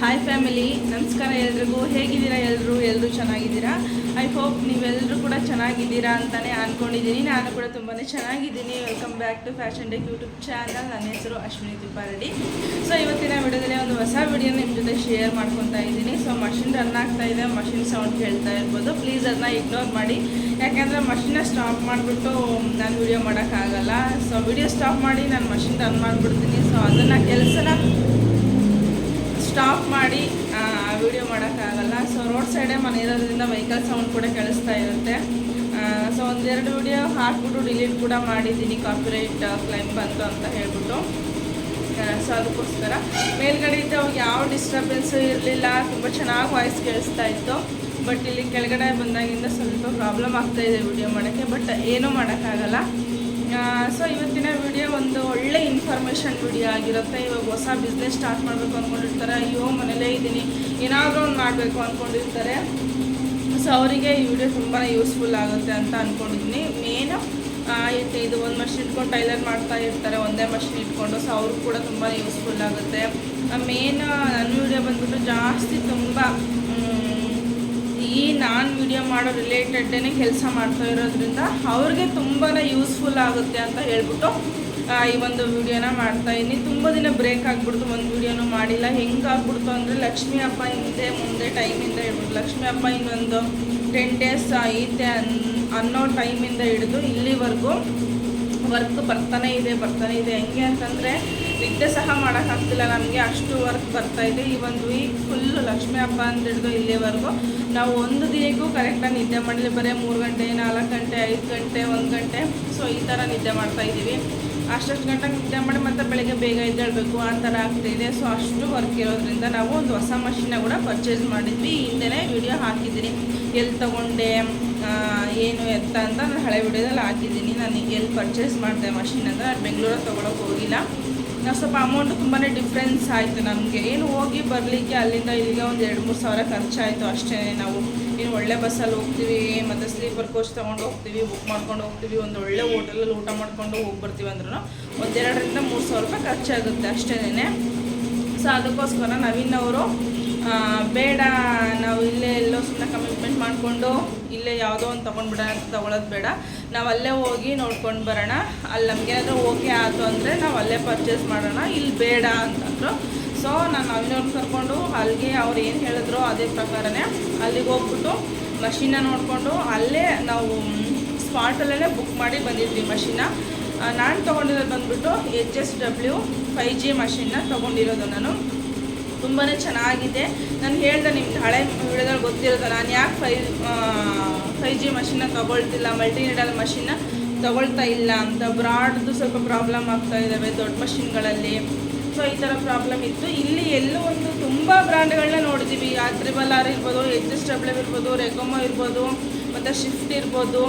Hi family ನಮಸ್ಕಾರ ಎಲ್ರಿಗೂ. ಹೇಗಿದ್ದೀರಾ ಎಲ್ಲರೂ ಎಲ್ಲರೂ ಚೆನ್ನಾಗಿದ್ದೀರಾ? ಐ ಹೋಪ್ ನೀವೆಲ್ಲರೂ ಕೂಡ ಚೆನ್ನಾಗಿದ್ದೀರಾ ಅಂತಲೇ ಅಂದ್ಕೊಂಡಿದ್ದೀನಿ ನಾನು ಕೂಡ ತುಂಬಾ ಚೆನ್ನಾಗಿದ್ದೀನಿ. Welcome back to fashion day YouTube channel ನನ್ನ ಹೆಸರು ಅಶ್ವಿನಿ ತಿಪ್ಪಾರೆಡ್ಡಿ. ಸೊ ಇವತ್ತಿನ ವಿಡಿಯೋದಲ್ಲಿ ಒಂದು ಹೊಸ ವಿಡಿಯೋ ನಿಮ್ಮ ಜೊತೆ ಶೇರ್ ಮಾಡ್ಕೊತಾ ಇದ್ದೀನಿ. ಸೊ ಮಷಿನ್ ರನ್ ಆಗ್ತಾ ಇದೆ. ಮಷಿನ್ ಸೌಂಡ್ ಕೇಳ್ತಾ ಇರ್ಬೋದು. ಪ್ಲೀಸ್ ಅದನ್ನ ಇಗ್ನೋರ್ ಮಾಡಿ. ಯಾಕೆಂದರೆ ಮಷಿನ್ನ ಸ್ಟಾಪ್ ಮಾಡಿಬಿಟ್ಟು ನಾನು ವಿಡಿಯೋ ಮಾಡೋಕ್ಕಾಗಲ್ಲ. ಸೊ ವಿಡಿಯೋ ಸ್ಟಾಪ್ ಮಾಡಿ ನಾನು ಮಷಿನ್ ರನ್ ಮಾಡಿಬಿಡ್ತೀನಿ. ಸೊ ಅದನ್ನು ಕೆಲಸನ ಸ್ಟಾಪ್ ಮಾಡಿ ವಿಡಿಯೋ ಮಾಡೋಕ್ಕಾಗಲ್ಲ. ಸೊ ರೋಡ್ ಸೈಡೇ ಮನೆ ಇರೋದ್ರಿಂದ ವೆಹಿಕಲ್ ಸೌಂಡ್ ಕೂಡ ಕೇಳಿಸ್ತಾ ಇರುತ್ತೆ. ಸೊ ಒಂದೆರಡು ವಿಡಿಯೋ ಹಾಕ್ಬಿಟ್ಟು ಡಿಲೀಟ್ ಕೂಡ ಮಾಡಿದ್ದೀನಿ ಕಾಪಿರೈಟ್ ಕ್ಲೈಮ್ ಬಂತು ಅಂತ ಹೇಳ್ಬಿಟ್ಟು. ಸೊ ಅದಕ್ಕೋಸ್ಕರ. ಮೇಲ್ಗಡೆ ಇದ್ದ ಅವಾಗ ಯಾವ ಡಿಸ್ಟರ್ಬೆನ್ಸು ಇರಲಿಲ್ಲ, ತುಂಬ ಚೆನ್ನಾಗಿ ವಾಯ್ಸ್ ಕೇಳಿಸ್ತಾ ಇತ್ತು. ಬಟ್ ಇಲ್ಲಿ ಕೆಳಗಡೆ ಬಂದಾಗಿಂದ ಸ್ವಲ್ಪ ಪ್ರಾಬ್ಲಮ್ ಆಗ್ತಾ ಇದೆ ವಿಡಿಯೋ ಮಾಡೋಕ್ಕೆ ಬಟ್ ಏನೂ ಮಾಡೋಕ್ಕಾಗಲ್ಲ. ಸೊ ಇವತ್ತಿನ ವಿಡಿಯೋ ಒಂದು ಒಳ್ಳೆ ಇನ್ಫಾರ್ಮೇಷನ್ ವಿಡಿಯೋ ಆಗಿರುತ್ತೆ. ಇವಾಗ ಹೊಸ ಬಿಸ್ನೆಸ್ ಸ್ಟಾರ್ಟ್ ಮಾಡಬೇಕು ಅಂದ್ಕೊಂಡಿರ್ತಾರೆ ಅಯ್ಯೋ, ಮನೇಲೇ ಇದ್ದೀನಿ. ಏನಾದರೂ ಒಂದು ಮಾಡಬೇಕು ಅಂದ್ಕೊಂಡಿರ್ತಾರೆ ಸೊ ಅವರಿಗೆ ಈ ವಿಡಿಯೋ ತುಂಬಾ ಯೂಸ್ಫುಲ್ ಆಗುತ್ತೆ ಅಂತ ಅಂದ್ಕೊಂಡಿದ್ದೀನಿ ಮೇನು ಇದು ಒಂದು ಮಷಿನ್ ಇಟ್ಕೊಂಡು ಟೈಲರ್ ಮಾಡ್ತಾ ಇರ್ತಾರೆ. ಒಂದೇ ಮಷಿನ್ ಇಟ್ಕೊಂಡು. ಸೊ ಅವ್ರಿಗೂ ಕೂಡ ತುಂಬಾ ಯೂಸ್ಫುಲ್ ಆಗುತ್ತೆ. ಮೇನ್ ನನ್ನ ವಿಡಿಯೋ ಬಂದುಬಿಟ್ಟು ಜಾಸ್ತಿ ತುಂಬ ಈ ನಾನು ವಿಡಿಯೋ ಮಾಡೋ ರಿಲೇಟೆಡ್ಡೇ ಕೆಲಸ ಮಾಡ್ತಾ ಇರೋದ್ರಿಂದ ಅವ್ರಿಗೆ ತುಂಬಾ ಯೂಸ್ಫುಲ್ ಆಗುತ್ತೆ ಅಂತ ಹೇಳ್ಬಿಟ್ಟು ಈ ಒಂದು ವಿಡಿಯೋನ ಮಾಡ್ತಾ ಇದ್ದೀನಿ. ತುಂಬ ದಿನ ಬ್ರೇಕ್ ಆಗಿಬಿಡ್ತು, ಒಂದು ವಿಡಿಯೋನು ಮಾಡಿಲ್ಲ. ಹೆಂಗೆ ಆಗ್ಬಿಡ್ತು ಅಂದರೆ ಲಕ್ಷ್ಮೀ ಹಬ್ಬ ಹಿಂದೆ ಮುಂದೆ ಟೈಮಿಂದ ಹೇಳ್ಬಿಟ್ಟು ಲಕ್ಷ್ಮೀ ಹಬ್ಬ ಇನ್ನೊಂದು ಟೆನ್ ಡೇಸ್ ಐತೆ ಅನ್, ಅನ್ನೋ ಟೈಮಿಂದ ಹಿಡಿದು ಇಲ್ಲಿವರೆಗೂ ವರ್ಕ್ ಬರ್ತಾನೆ ಇದೆ ಬರ್ತಾನೆ ಇದೆ. ಹೆಂಗೆ ಅಂತಂದರೆ ನಿದ್ದೆ ಸಹ ಮಾಡೋಕ್ಕಾಗ್ತಿಲ್ಲ ನಮಗೆ ಅಷ್ಟು ವರ್ಕ್ ಬರ್ತಾ ಇದೆ. ಈ ಒಂದು ವೀಕ್ ಫುಲ್ಲು ಲಕ್ಷ್ಮೀ ಹಬ್ಬ ಅಂತ ಹಿಡಿದು ಇಲ್ಲಿವರೆಗೂ ನಾವು ಒಂದು ದಿನಕ್ಕೂ ಕರೆಕ್ಟಾಗಿ ನಿದ್ದೆ ಮಾಡಲಿ ಬರೀ ಮೂರು ಗಂಟೆ, ನಾಲ್ಕು ಗಂಟೆ, ಐದು ಗಂಟೆ, ಒಂದು ಗಂಟೆ. ಸೊ ಈ ಥರ ನಿದ್ದೆ ಮಾಡ್ತಾ ಇದ್ದೀವಿ. ಅಷ್ಟಷ್ಟು ಗಂಟೆ ನಿದ್ದೆ ಮಾಡಿ ಮತ್ತೆ ಬೆಳಗ್ಗೆ ಬೇಗ ಎದ್ದೇಳಬೇಕು ಆ ಥರ ಆಗ್ತಾಯಿದೆ ಸೊ ಅಷ್ಟು ವರ್ಕ್ ಇರೋದ್ರಿಂದ ನಾವು ಒಂದು ಹೊಸ ಮಷಿನ ಕೂಡ ಪರ್ಚೇಸ್ ಮಾಡಿದ್ವಿ. ಹಿಂದೆನೇ ವಿಡಿಯೋ ಹಾಕಿದ್ದೀನಿ. ಎಲ್ಲಿ ತೊಗೊಂಡೆ ಏನು ಎತ್ತ ಅಂತ ನಾನು ಹಳೆ ವಿಡಿಯೋದಲ್ಲಿ ಹಾಕಿದ್ದೀನಿ. ನಾನು ಎಲ್ಲಿ ಪರ್ಚೇಸ್ ಮಾಡಿದೆ ಮಷಿನ್ ಅಂತ ನಾನು ಬೆಂಗಳೂರಲ್ಲಿ ತೊಗೊಳಕ್ಕೆ ಹೋಗಿಲ್ಲ. ನಾವು ಸ್ವಲ್ಪ ಅಮೌಂಟ್ ತುಂಬಾ ಡಿಫ್ರೆನ್ಸ್ ಆಯಿತು ನಮಗೆ. ಏನು ಹೋಗಿ ಬರಲಿಕ್ಕೆ ಅಲ್ಲಿಂದ ಇಲ್ಲಿಗೆ ಒಂದು ಎರಡು ಮೂರು ಸಾವಿರ ಖರ್ಚಾಯಿತು ಅಷ್ಟೇ ನಾವು. ಏನು ಒಳ್ಳೆ ಬಸ್ಸಲ್ಲಿ ಹೋಗ್ತೀವಿ, ಮತ್ತು ಸ್ಲೀಪರ್ ಕೋಚ್ ತೊಗೊಂಡು ಹೋಗ್ತೀವಿ ಬುಕ್ ಮಾಡ್ಕೊಂಡು ಹೋಗ್ತೀವಿ, ಒಂದು ಒಳ್ಳೆ ಹೋಟೆಲಲ್ಲಿ ಊಟ ಮಾಡ್ಕೊಂಡು ಹೋಗಿ ಬರ್ತೀವಿ ಅಂದ್ರೂ ಒಂದೆರಡರಿಂದ ಮೂರು ಸಾವಿರ ರೂಪಾಯಿ ಖರ್ಚಾಗುತ್ತೆ ಅಷ್ಟೇ ಸೊ ಅದಕ್ಕೋಸ್ಕರ ನವೀನ್ ಅವರು ಬೇಡ, ನಾವು ಇಲ್ಲೇ ಎಲ್ಲೋ ಸುಮ್ಮನೆ ಕಮಿಟ್ಮೆಂಟ್ ಮಾಡಿಕೊಂಡು ಇಲ್ಲೇ ಯಾವುದೋ ಒಂದು ತೊಗೊಂಡ್ಬಿಡೋಣ ಅಂತ ತೊಗೊಳೋದು ಬೇಡ. ನಾವು ಅಲ್ಲೇ ಹೋಗಿ ನೋಡ್ಕೊಂಡು ಬರೋಣ. ಅಲ್ಲಿ ನಮಗೇನಾದರೂ ಓಕೆ ಆಯಿತು ಅಂದರೆ ನಾವು ಅಲ್ಲೇ ಪರ್ಚೇಸ್ ಮಾಡೋಣ. ಇಲ್ಲಿ ಬೇಡ ಅಂತಂದರು. ಸೊ ನಾನು ಅವಿನವ್ರು ಕರ್ಕೊಂಡು ಅಲ್ಲಿಗೆ ಅವ್ರು ಏನು ಹೇಳಿದ್ರು ಅದೇ ಪ್ರಕಾರನೇ ಅಲ್ಲಿಗೆ ಹೋಗ್ಬಿಟ್ಟು ಮಷಿನ ನೋಡಿಕೊಂಡು ಅಲ್ಲೇ ನಾವು ಸ್ಪಾಟಲ್ಲೇ ಬುಕ್ ಮಾಡಿ ಬಂದಿದ್ವಿ ಮಷಿನ ನಾನು ತೊಗೊಂಡಿರೋದು ಬಂದ್ಬಿಟ್ಟು H S W five G ಮಷಿನ್ನ ತೊಗೊಂಡಿರೋದು ನಾನು. ತುಂಬಾ ಚೆನ್ನಾಗಿದೆ. ನಾನು ಹೇಳ್ದೆ ನಿಮ್ಗೆ ಹಳೆ ವಿಡಿಯೋದಲ್ಲಿ ಗೊತ್ತಿರೋದು ನಾನು ಯಾಕೆ ಫೈ ಫೈ ಜಿ ಮಷಿನ್ನ ತೊಗೊಳ್ತಿಲ್ಲ ಮಲ್ಟಿ ನೀಡಲ್ ಮಷಿನ್ನ ತೊಗೊಳ್ತಾ ಇಲ್ಲ ಅಂತ. ಬ್ರಾಡ್ದು ಸ್ವಲ್ಪ ಪ್ರಾಬ್ಲಮ್ ಆಗ್ತಾ ಇದ್ದಾವೆ ದೊಡ್ಡ ಮಷಿನ್ಗಳಲ್ಲಿ ಸೊ ಈ ಥರ ಪ್ರಾಬ್ಲಮ್ ಇತ್ತು. ಇಲ್ಲಿ ಎಲ್ಲೂ ಒಂದು ತುಂಬ ಬ್ರ್ಯಾಂಡ್ಗಳನ್ನ ನೋಡಿದ್ದೀವಿ ಆ ತ್ರಿಬಲ್ ಆರ್ ಇರ್ಬೋದು ಎಚ್ ಎಸ್ ಡಬ್ಲ್ಯೂ ಇರ್ಬೋದು ರೆಕೊಮೋ ಇರ್ಬೋದು, ಮತ್ತು ಶಿಫ್ಟ್ ಇರ್ಬೋದು.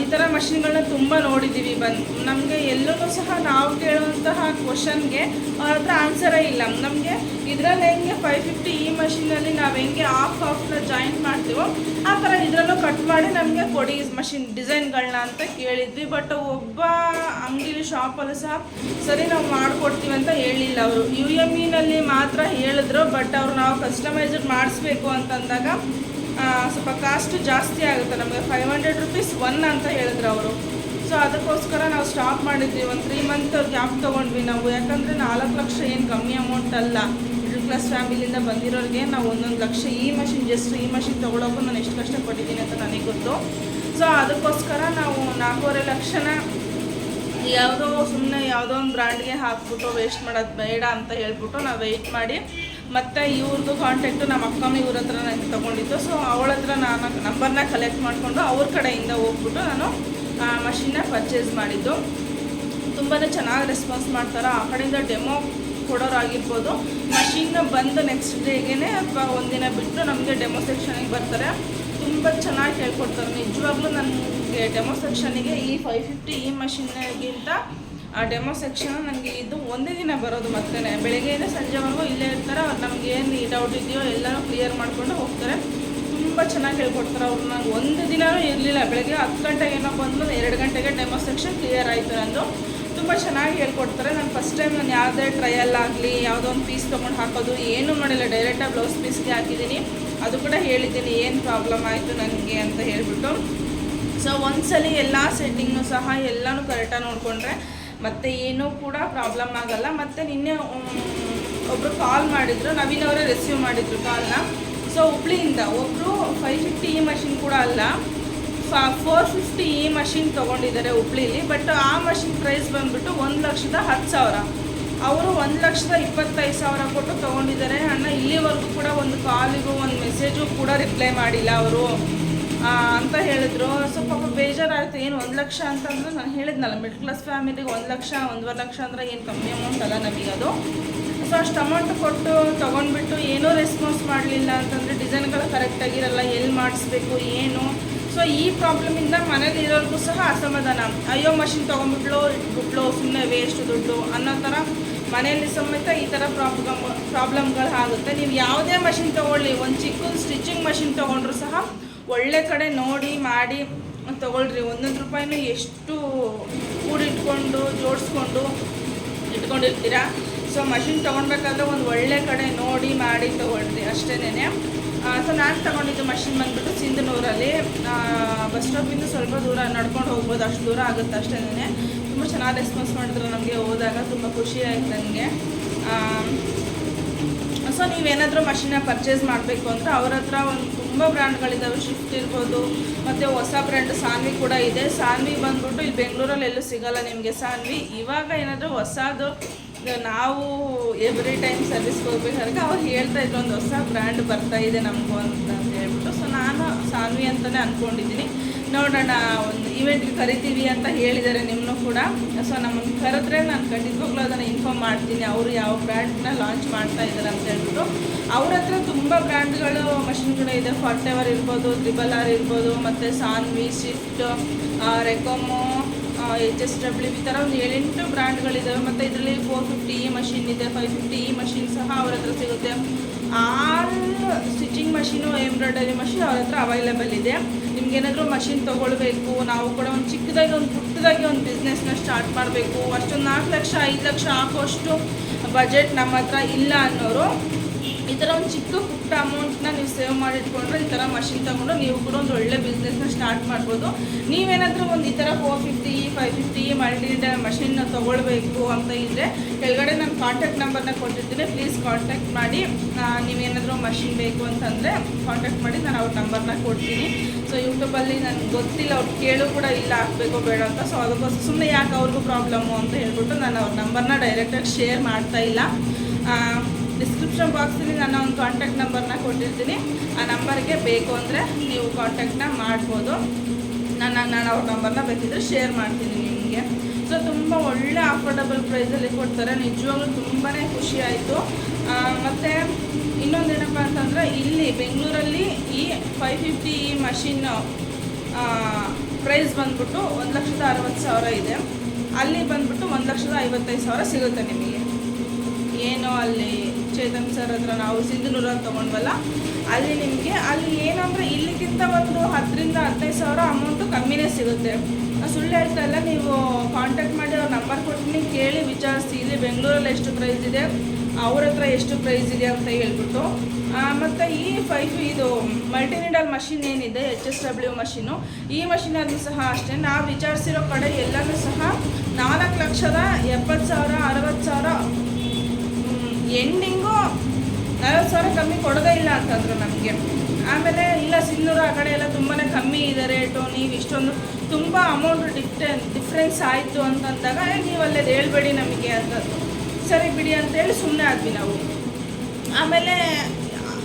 ಈ ಥರ ಮಷಿನ್ಗಳನ್ನ ತುಂಬ ನೋಡಿದ್ದೀವಿ ಬಂದು ನಮಗೆ ಎಲ್ಲೂ ಸಹ ನಾವು ಕೇಳುವಂತಹ ಕ್ವಶನ್ಗೆ ಅವ್ರ ಹತ್ರ ಆನ್ಸರೇ ಇಲ್ಲ. ನಮಗೆ ಇದರಲ್ಲಿ ಹೆಂಗೆ ಫೈವ್ ಫಿಫ್ಟಿ ಈ ಮಷಿನಲ್ಲಿ ನಾವು ಹೆಂಗೆ ಆಫ್ ಆಫ್ನ ಜಾಯಿಂಟ್ ಮಾಡ್ತೀವೋ, ಆ ಥರ ಇದರಲ್ಲೂ ಕಟ್ ಮಾಡಿ ನಮಗೆ ಕೊಡಿ ಮಷಿನ್ ಡಿಸೈನ್ಗಳನ್ನ ಅಂತ ಕೇಳಿದ್ವಿ. ಬಟ್ ಒಬ್ಬ ಅಂಗಡಿಲಿ ಶಾಪಲ್ಲೂ ಸಹ ಸರಿ ನಾವು ಮಾಡಿಕೊಡ್ತೀವಿ ಅಂತ ಹೇಳಿಲ್ಲ ಅವರು. ಯು ಎಂ ಇನಲ್ಲಿ ಮಾತ್ರ ಹೇಳಿದ್ರು ಬಟ್ ಅವ್ರು ನಾವು ಕಸ್ಟಮೈಸ್ಡ್ ಮಾಡಿಸ್ಬೇಕು ಅಂತಂದಾಗ ಸ್ವಲ್ಪ ಕಾಸ್ಟ್ ಜಾಸ್ತಿ ಆಗುತ್ತೆ. ನಮಗೆ ಫೈವ್ ಹಂಡ್ರೆಡ್ ರುಪೀಸ್ ಒನ್ ಅಂತ ಹೇಳಿದ್ರು ಅವರು. ಸೊ ಅದಕ್ಕೋಸ್ಕರ ನಾವು ಸ್ಟಾಪ್ ಮಾಡಿದ್ವಿ. ಒಂದು ತ್ರೀ ಮಂತ್ ಗ್ಯಾಪ್ ತೊಗೊಂಡ್ವಿ ನಾವು. ಯಾಕಂದರೆ ನಾಲ್ಕು ಲಕ್ಷ ಏನು ಕಮ್ಮಿ ಅಮೌಂಟ್ ಅಲ್ಲ. ಮಿಡಲ್ ಕ್ಲಾಸ್ ಫ್ಯಾಮಿಲಿಯಿಂದ ಬಂದಿರೋರಿಗೆ ನಾವು ಒಂದೊಂದು ಲಕ್ಷ ಈ ಮಷಿನ್ ಜಸ್ಟ್ ಈ ಮಷಿನ್ ತೊಗೊಳೋಕ್ಕೂ ನಾನು ಎಷ್ಟು ಕಷ್ಟಪಟ್ಟಿದ್ದೀನಿ ಅಂತ ನನಗೆ ಗೊತ್ತು. ಸೊ ಅದಕ್ಕೋಸ್ಕರ ನಾವು ನಾಲ್ಕೂವರೆ ಲಕ್ಷನ ಯಾವುದೋ ಸುಮ್ಮನೆ ಯಾವುದೋ ಒಂದು ಬ್ರ್ಯಾಂಡ್ಗೆ ಹಾಕ್ಬಿಟ್ಟು ವೇಸ್ಟ್ ಮಾಡೋದು ಬೇಡ ಅಂತ ಹೇಳ್ಬಿಟ್ಟು ನಾವು ವೆಯ್ಟ್ ಮಾಡಿ ಮತ್ತು ಇವ್ರದ್ದು ಕಾಂಟ್ಯಾಕ್ಟು ನಮ್ಮ ಅಕ್ಕಮ್ಮ ಇವ್ರ ಹತ್ರ ನಾನು ತೊಗೊಂಡಿದ್ದು. ಸೊ ಅವಳ ಹತ್ರ ನಾನು ನಂಬರ್ನ ಕಲೆಕ್ಟ್ ಮಾಡಿಕೊಂಡು ಅವ್ರ ಕಡೆಯಿಂದ ಹೋಗ್ಬಿಟ್ಟು ನಾನು, ಆ ಮಷಿನ್ನ ಪರ್ಚೇಸ್ ಮಾಡಿದ್ದು. ತುಂಬಾ ಚೆನ್ನಾಗಿ ರೆಸ್ಪಾನ್ಸ್ ಮಾಡ್ತಾರೆ. ಆ ಕಡೆಯಿಂದ ಡೆಮೋ ಕೊಡೋರಾಗಿರ್ಬೋದು. ಮಷಿನ್ನ ಬಂದು ನೆಕ್ಸ್ಟ್ ಡೇಗೆ ಅಥವಾ ಒಂದಿನ ಬಿಟ್ಟು ನಮಗೆ ಡೆಮೋ ಸೆಕ್ಷನಿಗೆ ಬರ್ತಾರೆ. ತುಂಬ ಚೆನ್ನಾಗಿ ಹೇಳ್ಕೊಡ್ತಾರೆ. ನಿಜವಾಗ್ಲೂ ನನಗೆ ಡೆಮೋ ಸೆಕ್ಷನಿಗೆ ಈ ಫೈವ್ ಫಿಫ್ಟಿ ಈ ಮಷಿನ್ಗಿಂತ ಆ ಡೆಮೋ ಸೆಕ್ಷನ್ ನನಗೆ ಇದು ಒಂದೇ ದಿನ ಬರೋದು ಮತ್ತೆ ಬೆಳಗ್ಗೆಯಿಂದ ಸಂಜೆವರೆಗೂ ಇಲ್ಲೇ ಇರ್ತಾರೆ, ಅವ್ರು ನಮ್ಗೆ ಏನು ಡೌಟ್ ಇದೆಯೋ ಎಲ್ಲನೂ ಕ್ಲಿಯರ್ ಮಾಡಿಕೊಂಡು ಹೋಗ್ತಾರೆ. ತುಂಬ ಚೆನ್ನಾಗಿ ಹೇಳ್ಕೊಡ್ತಾರೆ ಅವ್ರು. ನಂಗೆ ಒಂದು ದಿನವೂ ಇರಲಿಲ್ಲ. ಬೆಳಗ್ಗೆ ಹತ್ತು ಗಂಟೆಗೆ ಏನೋ ಬಂದು ಎರಡು ಗಂಟೆಗೆ ಡೆಮೋ ಸೆಕ್ಷನ್ ಕ್ಲಿಯರ್ ಆಯಿತು ನಂದು. ತುಂಬ ಚೆನ್ನಾಗಿ ಹೇಳ್ಕೊಡ್ತಾರೆ. ನಾನು ಫಸ್ಟ್ ಟೈಮ್ ನಾನು ಯಾವುದೇ ಟ್ರಯಲ್ ಆಗಲಿ, ಯಾವುದೋ ಒಂದು ಪೀಸ್ ತೊಗೊಂಡು ಹಾಕೋದು, ಏನೂ ಮಾಡಿಲ್ಲ. ಡೈರೆಕ್ಟಾಗಿ ಬ್ಲೌಸ್ ಪೀಸ್ಗೆ ಹಾಕಿದ್ದೀನಿ ಅದು ಕೂಡ ಹೇಳಿದ್ದೀನಿ, ಏನು ಪ್ರಾಬ್ಲಮ್ ಆಯಿತು ನನಗೆ ಅಂತ ಹೇಳಿಬಿಟ್ಟು. ಸೊ ಒಂದ್ಸಲಿ ಎಲ್ಲ ಸೆಟ್ಟಿಂಗ್ನು ಸಹ ಎಲ್ಲನೂ ಕರೆಕ್ಟಾಗಿ ನೋಡಿಕೊಂಡ್ರೆ ಮತ್ತೆ ಏನೂ ಕೂಡ ಪ್ರಾಬ್ಲಮ್ ಆಗಲ್ಲ. ಮತ್ತು ನಿನ್ನೆ ಒಬ್ಬರು ಕಾಲ್ ಮಾಡಿದ್ರು. ನವೀನ್ ಅವರೇ ರಿಸೀವ್ ಮಾಡಿದ್ರು ಕಾಲ್ನ ಸೊ ಹುಬ್ಳಿಯಿಂದ ಒಬ್ಬರು ಫೈವ್ ಫಿಫ್ಟಿ ಇ ಮಷಿನ್ ಕೂಡ ಅಲ್ಲ. ಫೋರ್ ಫಿಫ್ಟಿ ಇ ಮಷಿನ್ ತೊಗೊಂಡಿದ್ದಾರೆ ಹುಬ್ಳಿಲಿ. ಬಟ್ ಆ ಮಷಿನ್ ಪ್ರೈಸ್ ಬಂದ್ಬಿಟ್ಟು ಒಂದು ಲಕ್ಷದ ಹತ್ತು ಸಾವಿರ. ಅವರು ಒಂದು ಲಕ್ಷದ ಇಪ್ಪತ್ತೈದು ಸಾವಿರ ಕೊಟ್ಟು ತೊಗೊಂಡಿದ್ದಾರೆ. ಅಣ್ಣ, ಇಲ್ಲಿವರೆಗೂ ಕೂಡ ಒಂದು ಕಾಲಿಗೂ ಒಂದು ಮೆಸೇಜು ಕೂಡ ರಿಪ್ಲೈ ಮಾಡಿಲ್ಲ ಅವರು. ಅಂತ ಹೇಳಿದ್ರು. ಸೊ ಪಾಪ ಬೇಜಾರಾಯಿತು. ಏನು ಒಂದು ಲಕ್ಷ ಅಂತಂದ್ರೆ ನಾನು ಹೇಳಿದ್ನಲ್ಲ ಮಿಡ್ ಕ್ಲಾಸ್ ಫ್ಯಾಮಿಲಿಗೆ ಒಂದು ಲಕ್ಷ, ಒಂದೂವರೆ ಲಕ್ಷ ಅಂದರೆ ಏನು ಕಮ್ಮಿ ಅಮೌಂಟ್ ಅಲ್ಲ ನಮಗದು ಸೊ ಅಷ್ಟು ಅಮೌಂಟ್ ಕೊಟ್ಟು ತೊಗೊಂಡ್ಬಿಟ್ಟು ಏನೂ ರೆಸ್ಪಾನ್ಸ್ ಮಾಡಲಿಲ್ಲ ಅಂತಂದರೆ ಡಿಸೈನ್ಗಳು ಕರೆಕ್ಟಾಗಿರಲ್ಲ ಎಲ್ಲಿ ಮಾಡಿಸ್ಬೇಕು, ಏನು. ಸೊ ಈ ಪ್ರಾಬ್ಲಮಿಂದ ಮನೇಲಿ ಇರೋರ್ಗೂ ಸಹ ಅಸಮಾಧಾನ. ಅಯ್ಯೋ ಮಷಿನ್ ತೊಗೊಂಡ್ಬಿಟ್ಲು, ಇಟ್ಬಿಟ್ಲು ಸುಮ್ಮನೆ ವೇಸ್ಟ್ ದುಡ್ಡು ಅನ್ನೋ ಥರ ಮನೆಯಲ್ಲಿ ಸಮೇತ ಈ ಥರ ಪ್ರಾಬ್ಲಮ್ ಪ್ರಾಬ್ಲಮ್ಗಳು ಆಗುತ್ತೆ. ನೀವು ಯಾವುದೇ ಮಷಿನ್ ತೊಗೊಳ್ಳಿ, ಒಂದು ಚಿಕ್ಕ ಸ್ಟಿಚಿಂಗ್ ಮಷಿನ್ ತೊಗೊಂಡ್ರು ಸಹ ಒಳ್ಳೆ ಕಡೆ ನೋಡಿ, ಮಾಡಿ ತೊಗೊಳ್ರಿ. ಒಂದೊಂದು ರೂಪಾಯಿನೂ ಎಷ್ಟು ಕೂಡಿಟ್ಕೊಂಡು, ಜೋಡಿಸ್ಕೊಂಡು ಇಟ್ಕೊಂಡಿರ್ತೀರಾ? ಸೊ ಮಷಿನ್ ತೊಗೊಳ್ಬೇಕಾದ್ರೆ ಒಂದು ಒಳ್ಳೆ ಕಡೆ ನೋಡಿ, ಮಾಡಿ ತೊಗೊಳ್ರಿ ಅಷ್ಟೇನೆ ಸೊ ನಾನು ತೊಗೊಂಡಿದ್ದು ಮಷಿನ್ ಬಂದುಬಿಟ್ಟು ಸಿಂಧನೂರಲ್ಲಿ. ಬಸ್ ಸ್ಟಾಪಿಂದ ಸ್ವಲ್ಪ ದೂರ ನಡ್ಕೊಂಡು ಹೋಗ್ಬೋದು. ಅಷ್ಟು ದೂರ ಆಗುತ್ತೆ ಅಷ್ಟೇನೆ ತುಂಬ ಚೆನ್ನಾಗಿ ರೆಸ್ಪಾನ್ಸ್ ಮಾಡಿದ್ರು ನಮಗೆ ಹೋದಾಗ. ತುಂಬ ಖುಷಿ ಆಯ್ತು ನನಗೆ. ಸೊ ನೀವೇನಾದರೂ ಮಷಿನ ಪರ್ಚೇಸ್ ಮಾಡಬೇಕು ಅಂದರೆ ಅವ್ರ ಹತ್ರ ಒಂದು ತುಂಬ ಬ್ರ್ಯಾಂಡ್ಗಳಿದ್ದಾವೆ ಶಿಫ್ಟ್ ಇರ್ಬೋದು, ಮತ್ತು ಹೊಸ ಬ್ರ್ಯಾಂಡ್ ಸಾನ್ವಿ ಕೂಡ ಇದೆ. ಸಾನ್ವಿ ಬಂದ್ಬಿಟ್ಟು ಇಲ್ಲಿ ಬೆಂಗಳೂರಲ್ಲಿ ಎಲ್ಲೂ ಸಿಗಲ್ಲ ನಿಮಗೆ. ಸಾನ್ವಿ ಇವಾಗ ಏನಾದರೂ ಹೊಸದು, ನಾವು ಎವ್ರಿ ಟೈಮ್ ಸರ್ವಿಸ್ಗೆ ಹೋಗ್ಬೇಕಾದ್ರೆ ಅವ್ರು ಹೇಳ್ತಾ ಇದ್ರು, ಒಂದು ಹೊಸ ಬ್ರ್ಯಾಂಡ್ ಬರ್ತಾ ಇದೆ ನಮಗೂ ಅಂತ ಹೇಳ್ಬಿಟ್ಟು. ಸೊ ನಾನು ಸಾನ್ವಿ ಅಂತಲೇ ಅಂದ್ಕೊಂಡಿದ್ದೀನಿ ನೋಡೋಣ, ಒಂದು ಇವೆಂಟ್ಗೆ ಕರಿತೀವಿ ಅಂತ ಹೇಳಿದ್ದಾರೆ ನಿಮ್ಮನ್ನು ಕೂಡ. ಸೊ ನಮ್ಮನ್ನು ಕರೆದ್ರೆ ನಾನು ಖಂಡಿತವಾಗ್ಲೂ ಅದನ್ನು ಇನ್ಫಾರ್ಮ್ ಮಾಡ್ತೀನಿ. ಅವರು ಯಾವ ಬ್ರ್ಯಾಂಡ್ನ ಲಾಂಚ್ ಮಾಡ್ತಾ ಇದ್ದಾರೆ ಅಂತ ಹೇಳ್ಬಿಟ್ಟು. ಅವ್ರ ಹತ್ರ ತುಂಬ ಬ್ರ್ಯಾಂಡ್ಗಳು ಮಷಿನ್ಗಳು ಇದೆ. ಫಾರ್ಟೆವರ್ ಇರ್ಬೋದು ತ್ರಿಬಲ್ ಆರ್ ಇರ್ಬೋದು, ಮತ್ತು Saanvi shift ರೆಕೊಮೋ H S W ಈ ಥರ ಒಂದು ಏಳೆಂಟು ಬ್ರ್ಯಾಂಡ್ಗಳಿದ್ದಾವೆ ಮತ್ತು ಇದರಲ್ಲಿ ಫೋರ್ ಫಿಫ್ಟಿ ಇ ಮಷಿನ್ ಇದೆ ಫೈವ್ ಫಿಫ್ಟಿ ಇ ಮಷಿನ್ ಸಹ ಅವ್ರ ಹತ್ರ ಸಿಗುತ್ತೆ. All stitching machine embroidery machine ಅವ್ರ ಹತ್ರ ಅವೈಲೇಬಲ್ ಇದೆ. ನಿಮ್ಗೇನಾದರೂ ಮಷೀನ್ ತೊಗೊಳ್ಬೇಕು, ನಾವು ಕೂಡ ಒಂದು ಚಿಕ್ಕದಾಗಿ ಒಂದು ಪುಟ್ಟದಾಗಿ ಒಂದು ಬಿಸ್ನೆಸ್ನ ಸ್ಟಾರ್ಟ್ ಮಾಡಬೇಕು. ಅಷ್ಟೊಂದು ನಾಲ್ಕು ಲಕ್ಷ, ಐದು ಲಕ್ಷ ಹಾಕೋಷ್ಟು ಬಜೆಟ್ ನಮ್ಮ ಹತ್ರ ಇಲ್ಲ ಅನ್ನೋರು ಈ ಥರ ಒಂದು ಚಿಕ್ಕ ಪುಟ್ಟ ಅಮೌಂಟ್ನ ನೀವು ಸೇವ್ ಮಾಡಿಟ್ಕೊಂಡ್ರೆ ಈ ಥರ ಮಷಿನ್ ತೊಗೊಂಡು ನೀವು ಕೂಡ ಒಂದು ಒಳ್ಳೆ ಬಿಸ್ನೆಸ್ನ ಸ್ಟಾರ್ಟ್ ಮಾಡ್ಬೋದು. ನೀವೇನಾದರೂ ಒಂದು ಈ ಥರ four fifty five fifty multi ಮಷಿನ್ನ ತೊಗೊಳ್ಬೇಕು ಅಂತ ಇದ್ದರೆ ಕೆಳಗಡೆ ನಾನು ಕಾಂಟ್ಯಾಕ್ಟ್ ನಂಬರ್ನ ಕೊಟ್ಟಿರ್ತೀನಿ. ಪ್ಲೀಸ್ ಕಾಂಟ್ಯಾಕ್ಟ್ ಮಾಡಿ. ನೀವೇನಾದರೂ ಮಷಿನ್ ಬೇಕು ಅಂತಂದರೆ ಕಾಂಟ್ಯಾಕ್ಟ್ ಮಾಡಿ, ನಾನು ಅವ್ರ ನಂಬರ್ನ ಕೊಡ್ತೀನಿ. ಸೊ ಯೂಟ್ಯೂಬಲ್ಲಿ ನನಗೆ ಗೊತ್ತಿಲ್ಲ, ಅವ್ರು ಕೇಳು ಕೂಡ ಇಲ್ಲ ಹಾಕಬೇಕು ಬೇಡ ಅಂತ. ಸೊ ಅದಕ್ಕೋಸ್ಕರ ಸುಮ್ಮನೆ ಯಾಕೆ ಅವ್ರಿಗೂ ಪ್ರಾಬ್ಲಮ್ಮು ಅಂತ ಹೇಳ್ಬಿಟ್ಟು ನಾನು ಅವ್ರ ನಂಬರ್ನ ಡೈರೆಕ್ಟಾಗಿ ಶೇರ್ ಮಾಡ್ತಾ ಇಲ್ಲ. ಡಿಸ್ಕ್ರಿಪ್ಷನ್ ಬಾಕ್ಸಲ್ಲಿ ನಾನು ಒಂದು ಕಾಂಟ್ಯಾಕ್ಟ್ ನಂಬರ್ನ ಕೊಟ್ಟಿರ್ತೀನಿ. ಆ ನಂಬರ್ಗೆ ಬೇಕು ಅಂದರೆ ನೀವು ಕಾಂಟ್ಯಾಕ್ಟ್ನ ಮಾಡ್ಬೋದು. ನಾನು ನಾನು ಅವ್ರ ನಂಬರ್ನ ಬೇಕಿದ್ರೆ ಶೇರ್ ಮಾಡ್ತೀನಿ ನಿಮಗೆ. ಸೊ ತುಂಬ ಒಳ್ಳೆ ಅಫೋರ್ಡಬಲ್ ಪ್ರೈಸಲ್ಲಿ ಕೊಡ್ತಾರೆ. ನಿಜವಾಗ್ಲೂ ತುಂಬಾ ಖುಷಿ ಆಯಿತು. ಮತ್ತು ಇನ್ನೊಂದೇನಪ್ಪ ಅಂತಂದರೆ ಇಲ್ಲಿ ಬೆಂಗಳೂರಲ್ಲಿ ಈ ಫೈವ್ ಫಿಫ್ಟಿ ಈ ಮಷಿನ್ ಪ್ರೈಸ್ ಬಂದ್ಬಿಟ್ಟು ಒಂದು ಲಕ್ಷದ ಅರವತ್ತು ಸಾವಿರ ಇದೆ. ಅಲ್ಲಿ ಬಂದ್ಬಿಟ್ಟು ಒಂದು ಲಕ್ಷದ ಐವತ್ತೈದು ಸಾವಿರ ಸಿಗುತ್ತೆ ನಿಮಗೆ. ಏನೋ ಅಲ್ಲಿ ಚೇತನ್ ಸರ್ ಹತ್ರ ನಾವು ಸಿಂಧನೂರಲ್ಲಿ ತೊಗೊಂಡ್ವಲ್ಲ, ಅಲ್ಲಿ ನಿಮಗೆ, ಅಲ್ಲಿ ಏನಂದರೆ ಇಲ್ಲಿಗಿಂತ ಒಂದು ಹತ್ತರಿಂದ ಹದಿನೈದು ಸಾವಿರ ಅಮೌಂಟು ಕಮ್ಮಿನೇ ಸಿಗುತ್ತೆ. ಸುಳ್ಳು ಹೇಳ್ತಾ ಇಲ್ಲ ನೀವು ಕಾಂಟ್ಯಾಕ್ಟ್ ಮಾಡಿ ಅವ್ರ ನಂಬರ್ ಕೊಟ್ಟು ಕೇಳಿ ವಿಚಾರಿಸಿ, ಇಲ್ಲಿ ಬೆಂಗಳೂರಲ್ಲಿ ಎಷ್ಟು ಪ್ರೈಸ್ ಇದೆ, ಅವ್ರ ಹತ್ರ ಎಷ್ಟು ಪ್ರೈಸ್ ಇದೆ ಅಂತ ಹೇಳ್ಬಿಟ್ಟು. ಮತ್ತು ಈ ಫೈವ್ ಇದು ಮಲ್ಟಿನಿಡಲ್ ಮಷಿನ್ ಏನಿದೆ ಎಚ್ ಎಸ್ ಡಬ್ಲ್ಯೂ ಮಷಿನು ಈ ಮಷಿನಲ್ಲೂ ಸಹ ಅಷ್ಟೇ, ನಾವು ವಿಚಾರಿಸಿರೋ ಕಡೆ ಎಲ್ಲರೂ ಸಹ ನಾಲ್ಕು ಲಕ್ಷದ ಎಪ್ಪತ್ತು ಸಾವಿರ, ಅರವತ್ತು ಸಾವಿರ ಎಂಡಿಂಗು ನಲ್ವತ್ತು ಸಾವಿರ ಕಮ್ಮಿ ಕೊಡೋದೇ ಇಲ್ಲ ಅಂತಂದರು ನಮಗೆ. ಆಮೇಲೆ ಇಲ್ಲ ಸಿನ್ನೂರು ಆ ಕಡೆ ಎಲ್ಲ ತುಂಬಾ ಕಮ್ಮಿ ಇದೆ ರೇಟು ನೀವು ಇಷ್ಟೊಂದು ತುಂಬ ಅಮೌಂಟ್ ಡಿಫ್ರೆನ್ ಡಿಫ್ರೆನ್ಸ್ ಆಯಿತು ಅಂತಂದಾಗ "ಏ, ನೀವು ಅಲ್ಲೇ ಹೇಳ್ಬೇಡಿ ನಮಗೆ ಅಂತಂದು ಸರಿ ಬಿಡಿ ಅಂತೇಳಿ ಸುಮ್ಮನೆ ಆದ್ವಿ ನಾವು. ಆಮೇಲೆ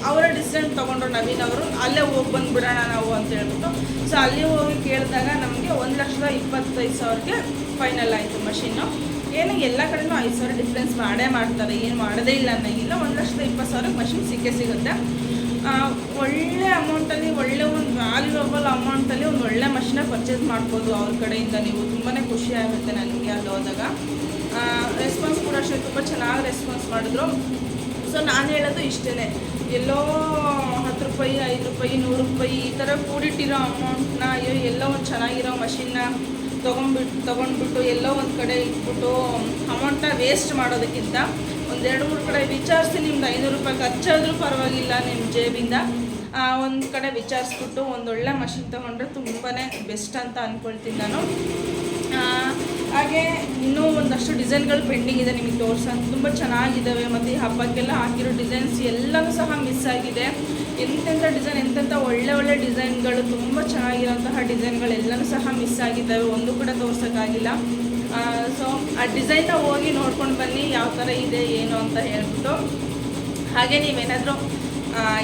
ಅವರ ಡಿಸಿಷನ್ ತೊಗೊಂಡ್ರು ನವೀನ್ ಅವರು ಅಲ್ಲೇ ಹೋಗಿ ಬಂದುಬಿಡೋಣ ನಾವು ಅಂತ ಹೇಳ್ಬಿಟ್ಟು. ಸೊ ಅಲ್ಲಿ ಹೋಗಿ ಕೇಳಿದಾಗ ನಮಗೆ ಒಂದು ಲಕ್ಷದ ಇಪ್ಪತ್ತೈದು ಸಾವಿರಕ್ಕೆ ಫೈನಲ್ ಆಯಿತು ಮಷಿನ್ನು ಏನು ಎಲ್ಲ ಕಡೆನೂ ಐದು ಸಾವಿರ ಡಿಫ್ರೆನ್ಸ್ ಮಾಡೇ ಮಾಡ್ತಾರೆ, ಏನು ಮಾಡೋದೇ ಇಲ್ಲ ಅನ್ನೋಂಗಿಲ್ಲ ಒಂದು ಲಕ್ಷದ ಇಪ್ಪತ್ತು ಸಾವಿರಕ್ಕೆ ಮಷಿನ್ ಸಿಕ್ಕೇ ಸಿಗುತ್ತೆ. ಒಳ್ಳೆ ಅಮೌಂಟಲ್ಲಿ ಒಳ್ಳೆ ಒಂದು ವ್ಯಾಲ್ಯೂಯಬಲ್ ಅಮೌಂಟಲ್ಲಿ ಒಂದು ಒಳ್ಳೆ ಮಷಿನ ಪರ್ಚೇಸ್ ಮಾಡ್ಬೋದು ಅವ್ರ ಕಡೆಯಿಂದ ನೀವು. ತುಂಬಾ ಖುಷಿ ಆಗುತ್ತೆ ನನಗೆ ಅಲ್ಲಿ ಹೋದಾಗ. ರೆಸ್ಪಾನ್ಸ್ ಕೂಡ ಅಷ್ಟೇ, ತುಂಬ ಚೆನ್ನಾಗಿ ರೆಸ್ಪಾನ್ಸ್ ಮಾಡಿದ್ರು. ಸೊ ನಾನು ಹೇಳೋದು ಇಷ್ಟೇ ಎಲ್ಲೋ ಹತ್ತು ರೂಪಾಯಿ, ಐದು ರೂಪಾಯಿ, ನೂರು ರೂಪಾಯಿ ಈ ಥರ ಕೂಡಿಟ್ಟಿರೋ ಅಮೌಂಟ್ನ ಅಯ್ಯೋ, ಎಲ್ಲೋ ಒಂದು ಚೆನ್ನಾಗಿರೋ ಮಷಿನ್ನ ತೊಗೊಂಡ್ಬಿಟ್ಟು ತೊಗೊಂಡ್ಬಿಟ್ಟು ಎಲ್ಲೋ ಒಂದು ಕಡೆ ಇಟ್ಬಿಟ್ಟು ಅಮೌಂಟ ವೇಸ್ಟ್ ಮಾಡೋದಕ್ಕಿಂತ ಒಂದು ಎರಡು ಮೂರು ಕಡೆ ವಿಚಾರಿಸಿ ನಿಮ್ದು ಐನೂರು ರೂಪಾಯಿ ಖರ್ಚಾದರೂ ಪರವಾಗಿಲ್ಲ ನಿಮ್ಮ ಜೇಬಿಂದ. ಒಂದು ಕಡೆ ವಿಚಾರಿಸ್ಬಿಟ್ಟು ಒಂದೊಳ್ಳೆ ಮಷಿನ್ ತೊಗೊಂಡ್ರೆ ತುಂಬಾ ಬೆಸ್ಟ್ ಅಂತ ಅಂದ್ಕೊಳ್ತೀನಿ ನಾನು. ಹಾಗೆ ಇನ್ನೂ ಒಂದಷ್ಟು ಡಿಸೈನ್ಗಳು ಪೆಂಡಿಂಗ್ ಇದೆ ನಿಮಗೆ ತೋರ್ಸೋದು ತುಂಬ ಚೆನ್ನಾಗಿದ್ದಾವೆ ಮತ್ತು ಈ ಹಬ್ಬಕ್ಕೆಲ್ಲ ಹಾಕಿರೋ ಡಿಸೈನ್ಸ್ ಎಲ್ಲವೂ ಸಹ ಮಿಸ್ ಆಗಿದೆ. ಎಂತೆಂಥ ಡಿಸೈನ್, ಎಂತೆಂಥ ಒಳ್ಳೆ ಒಳ್ಳೆ ಡಿಸೈನ್ಗಳು, ತುಂಬ ಚೆನ್ನಾಗಿರೋಂತಹ ಡಿಸೈನ್ಗಳೆಲ್ಲನೂ ಸಹ ಮಿಸ್ ಆಗಿದ್ದಾವೆ. ಒಂದು ಕೂಡ ತೋರ್ಸೋಕ್ಕಾಗಿಲ್ಲ. ಸೊ ಆ ಡಿಸೈನ್ನ ಹೋಗಿ ನೋಡ್ಕೊಂಡು ಬನ್ನಿ, ಯಾವ ಥರ ಇದೆ, ಏನು ಅಂತ ಹೇಳ್ಬಿಟ್ಟು. ಹಾಗೆ ನೀವೇನಾದರೂ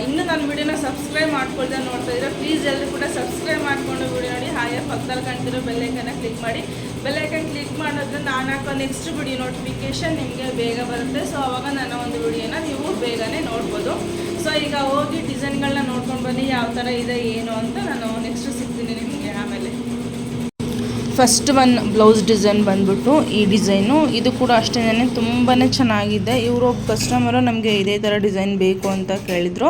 ಇನ್ನೂ ನನ್ನ ವಿಡಿಯೋನ ಸಬ್ಸ್ಕ್ರೈಬ್ ಮಾಡ್ಕೊಳ್ದೆ ನೋಡ್ತಾ ಇದ್ರೆ ಪ್ಲೀಸ್ ಎಲ್ಲರೂ ಕೂಡ ಸಬ್ಸ್ಕ್ರೈಬ್ ಮಾಡಿಕೊಂಡು ವಿಡಿಯೋ ನೋಡಿ. ಹಾಗೆ ಪಕ್ಕದಲ್ಲಿ ಕಾಣ್ತಿರೋ ಬೆಲ್ಲೈಕನ್ನ ಕ್ಲಿಕ್ ಮಾಡಿ. ಬೆಲ್ಲೈಕನ್ ಕ್ಲಿಕ್ ಮಾಡೋದ್ರಿಂದ ನಾನು ಹಾಕೋ ನೆಕ್ಸ್ಟ್ ವಿಡಿಯೋ ನೋಟಿಫಿಕೇಷನ್ ನಿಮಗೆ ಬೇಗ ಬರುತ್ತೆ. ಸೊ ಅವಾಗ ನನ್ನ ಒಂದು ವಿಡಿಯೋನ ನೀವು ಬೇಗನೆ ನೋಡ್ಬೋದು. ಸೊ ಈಗ ಹೋಗಿ ಡಿಸೈನ್ಗಳನ್ನ ನೋಡ್ಕೊಂಡು ಬನ್ನಿ, ಯಾವ ಥರ ಇದೆ, ಏನು ಅಂತ ನಾನು ನೆಕ್ಸ್ಟ್ ಸಿಗ್ತೀನಿ ನಿಮಗೆ ಆಮೇಲೆ. ಫಸ್ಟ್ ಒನ್ ಬ್ಲೌಸ್ ಡಿಸೈನ್ ಬಂದ್ಬಿಟ್ಟು ಈ ಡಿಸೈನು ಇದು ಕೂಡ ಅಷ್ಟೇ ತುಂಬಾ ಚೆನ್ನಾಗಿದೆ. ಇವರು ಕಸ್ಟಮರು ನಮಗೆ ಇದೇ ಥರ ಡಿಸೈನ್ ಬೇಕು ಅಂತ ಕೇಳಿದರು.